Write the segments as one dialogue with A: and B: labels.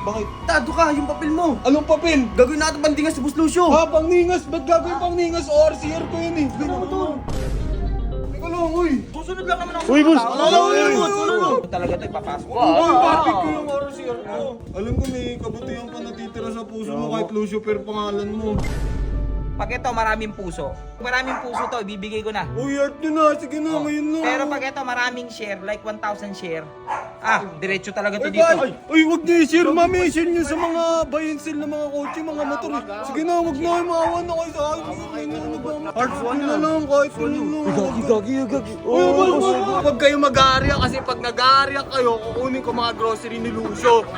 A: Bakit?
B: Tado ka, yung papel mo.
A: Anong papel?
B: Gagawin natin bandingan si Boss Lucio.
A: Ha, pangningas? Ba't gagawin pangningas? ORCR ko yun eh.
B: Gawin mo to.
A: Teka lang, uy.
B: Susunod lang naman ako.
C: Uy, boss!
A: Ano, ano, ano, ano, ano?
B: Talaga ito, ipapasok ko.
A: Uy, bakit ko yung ORCR ko? Alam ko may kabutihan pa natitira sa puso mo kahit Lucifer pangalan mo.
B: Pag ito, maraming puso. Maraming puso to, ibibigay ko na.
A: Uy, art nyo na. Sige na, ngayon lang.
B: Pero pag ito, maraming share, like 1,000 share. Ah, diretso talaga to
A: Ay,
B: dito.
A: Ay, ay, wag niyo i-share, mami. I-share niyo sa mga buy and sell na mga kotse, mga motor. Sige na, wag na kayo maawa na kayo sa akin. Na, ba? Hearts one na lang, kahit ano lang.
C: Gagi, gagi, gagi.
A: Uy. Huwag kayo mag-aarya kasi pag nag-aarya kayo, kukunin ko mga grocery ni Lucio.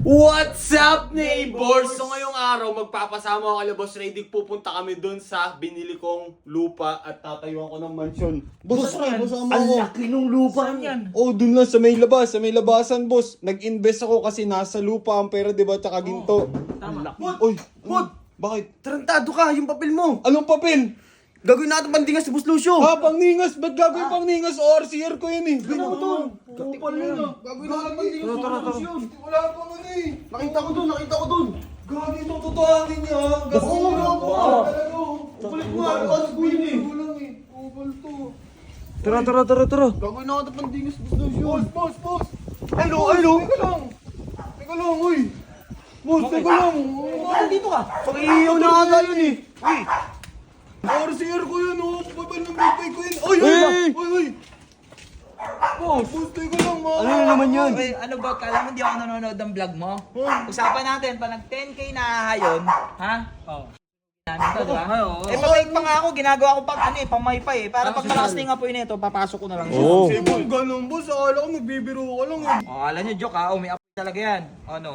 A: What's up, neighbors? So ngayong araw, magpapasama ako kay Boss Radic. Pupunta kami doon sa binili kong lupa at tatayuan ko ng mansyon. Boss, masama
C: Ang
A: ako.
C: laki nung lupa yan.
A: Oh, dun lang sa may labas, sa may labasan, boss. Nag-invest ako kasi nasa lupa ang pera, 'di ba? Tsaka ginto.
C: Tama.
A: Uy, Bud, bakit?
B: Tarantado ka, yung papel mo.
A: Anong papel?
B: Gagawin natin bandingan si Boss Lucio.
A: Ha, pangningas, ba't gagawin pangningas? ORCR ko yun eh. Gawin mo to. Kapal yun ah. Gagawin natin bandingas sa solusyon. Wala pa man eh.
B: Nakita ko dun, nakita ko dun.
A: Gagawin ito, totohanin niya. Gagawin mo lang po. Upalit mo nga, ano ko yun eh. Kulang eh. Upal to.
C: Tara, tara, tara, tara.
B: Gagawin natin bandingan si Boss Lucio.
A: Boss, boss, boss. Hello, hello. Teka lang. Teka lang, uy. Boss, teka lang.
B: Dito ka.
A: Pag-iiyaw na ata yun eh. Uy! RCR ko yun oh! Babal ng birthday ko yun! Uy! Uy!
C: Uy!
A: Uy! Uy! Boss! Boss, teka lang ma!
C: Ano na naman yan?
B: Okay, ano ba, kala mo hindi ako nanonood ng vlog mo? Usapan natin, pa nag 10k na hayon, ha? Oo. Namin to, di ba?
C: Oo.
B: Eh, pa-fake pa nga ako, ginagawa ko pag ano eh, pamay eh. Para pag malakas na yung apoy nito, papasok ko na lang siya.
C: Oo.
A: Sige boss, ganun boss. Akala ko nagbibiro ka lang eh.
B: Oh, alam nyo, joke ha, oh, apoy talaga yan. Ano?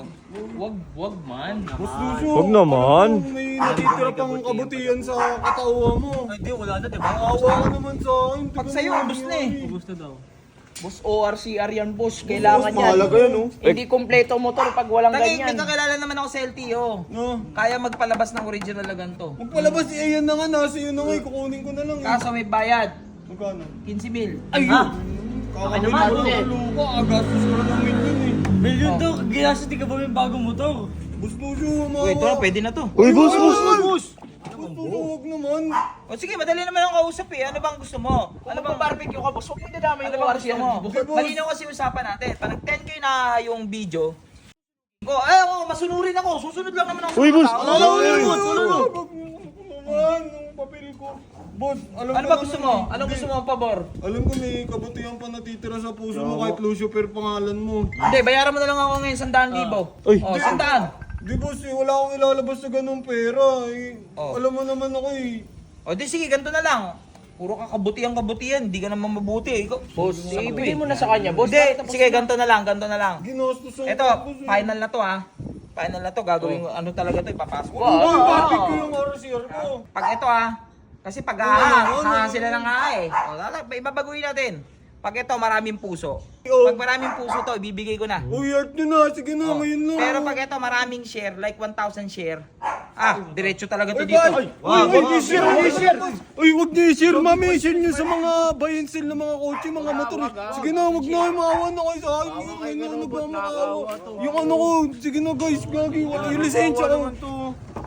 D: Wag, wag man.
A: Boss Lucio.
C: Huwag naman.
A: ano May natitira pang kabutihan sa katauhan mo.
D: Hindi, wala na, di ba?
A: Awa ka naman sa akin.
B: Pag sa'yo, ubus na eh.
D: Gusto daw.
B: Boss ORCR yan, boss. Kailangan
A: Boss,
B: yan.
A: mahalaga yan oh.
B: Hindi kompleto motor pag walang
D: Tagay,
B: ganyan. Nagkakilala naman ako sa LTO.
A: No.
B: Kaya magpalabas ng original na ganito.
A: Magpalabas si Ayan na nga, nasa iyo na nga, eh. kukunin ko na lang eh.
B: Kaso may bayad.
A: Magkano?
B: 15 mil.
D: Ayun!
A: Kakabili
D: naman,
A: ko
D: ulit.
A: ng lupa, agastos ko na ng milyon eh.
D: Million daw, ginastos di ka ba yung bagong motor?
A: Boss Lucio, maawa.
B: Uy, ito na, pwede na to.
C: Uy, Boss! boss.
A: Boss Lucio, huwag naman.
B: O sige, madali naman ang kausap eh. Ano bang gusto mo? Ano bang barbecue ka, boss? Huwag mo dadamay ano bang gusto mo?
A: Okay, boss.
B: Malinaw kasi usapan natin. Pag nag 10k na yung video, ko, ay ako, masunurin ako. Susunod lang naman ako.
C: Uy,
B: ano,
A: ano,
B: ano,
A: ano,
B: ano,
A: naman, Boss, alam
B: ano
A: ko
B: ba
A: naman,
B: gusto mo?
A: hindi.
B: Anong gusto mo ang pabor?
A: Alam ko may kabutihan pa natitira sa puso mo kahit Lucifer pangalan mo.
B: Hindi, bayaran mo na lang ako ngayon, sandaan libo.
C: Uy.
B: Oh, sandaan.
A: Di boss, eh, wala akong ilalabas sa ganung pera. Eh,
B: Oh.
A: Alam mo naman ako eh.
B: O di sige, ganito na lang. Puro ka kabutihan-kabutihan, hindi ka naman mabuti. Ikaw, boss, ibigay mo na sa kanya, boss. Hindi, sige, ganito na lang, ganito na lang.
A: Ginastos ako.
B: Ito,
A: boss, eh.
B: final na to ha. Final na to, gagawin ko, ano talaga to, ipapasok ko.
A: Uy, bakit ko yung RCR ko?
B: Pag ito ha, kasi pag
A: oo.
B: sila nang ha eh. O, lala, ibabaguhin natin. Pag ito, maraming puso. Pag maraming puso to, ibibigay ko na.
A: Uy, art nyo na. Sige na,
B: Oh.
A: ngayon lang.
B: Pero pag ito, maraming share, like 1,000 share, ah, diretso talaga to
A: Uy,
B: dito.
A: Uy, wag niyo i-share, wag niyo i-share. Uy, wag niyo i-share. Mami, i-share niyo sa mga buy and sell na mga kotse, mga motor. Sige na, wag na kayo maawa na kayo sa akin. Ngayon na, ano ba makaawa? Yung ano ko, sige na guys, gagi. Yung lisensya ko.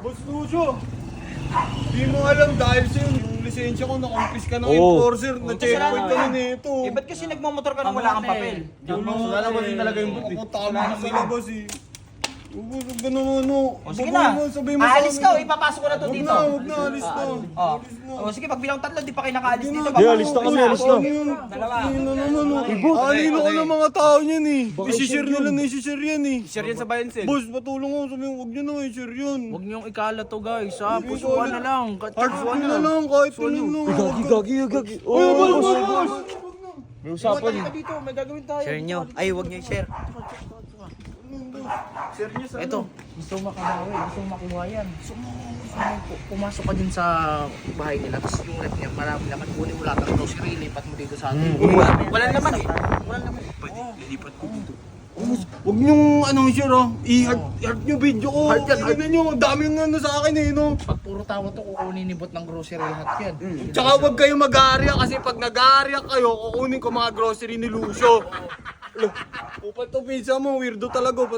A: Boss Lucio. Di mo alam dahil sa yun, yung lisensya ko na-confis ka ng
C: Oo.
A: enforcer, na-checkpoint ka na nito.
B: Eh, ba't kasi nagmamotor ka nang wala kang papel?
A: Lalabas din talaga yung buti. Kapunta kami sa labas eh. Huwag naman ano.
B: O sige na,
A: mo, sabihin mo sa
B: aalis ka o ipapasok ko na to
A: Huwag
B: dito.
A: na, huwag na, alis na.
B: Oh.
A: Alis na.
B: O sige, pag bilang tatlo, di pa kayo nakaalis dito.
C: Di, alis na kami, alis na.
B: Dalawa.
A: Ano oh. Alino ko ng mga tao niyan eh. I-share nila na i-share yan eh.
D: Share yan sa bayan sale.
A: Boss, patulong ko. Sabihin, huwag nyo na i-share yun.
D: Huwag niyong ikala to guys, ha?
A: Hindi,
D: Pusuan na lang. Pusuan
A: na lang, kahit ganun lang.
C: Gagi, gagi, gagi. Oh,
A: boss,
C: boss.
A: boss, boss.
C: May usapan eh.
D: dito, may gagawin tayo.
B: Share nyo. Ay, huwag nyo i-share.
D: Ito, gusto mo makabawi, gusto mo makuha yan. Gusto mo, gusto mo pu- pumasok ka din sa bahay nila, tapos yung rep niya, marami naman, kunin mo lahat ng grocery, lipat mo dito sa atin.
B: Wala, wala naman eh.
D: Wala naman. Pwede, lilipat ko dito.
A: Huwag niyong ano share oh. I-heart heart nyo video ko.
D: Heart yan, heart.
A: Tingnan nyo, ang daming ano sa akin eh, no.
D: Pag puro tawa to, kukunin ni bot ng grocery lahat yan.
A: Tsaka huwag kayo mag-aarya kasi pag nag-aarya kayo, kukunin ko mga grocery ni Lucio. Alo, Upat to pizza mo, weirdo talaga. upat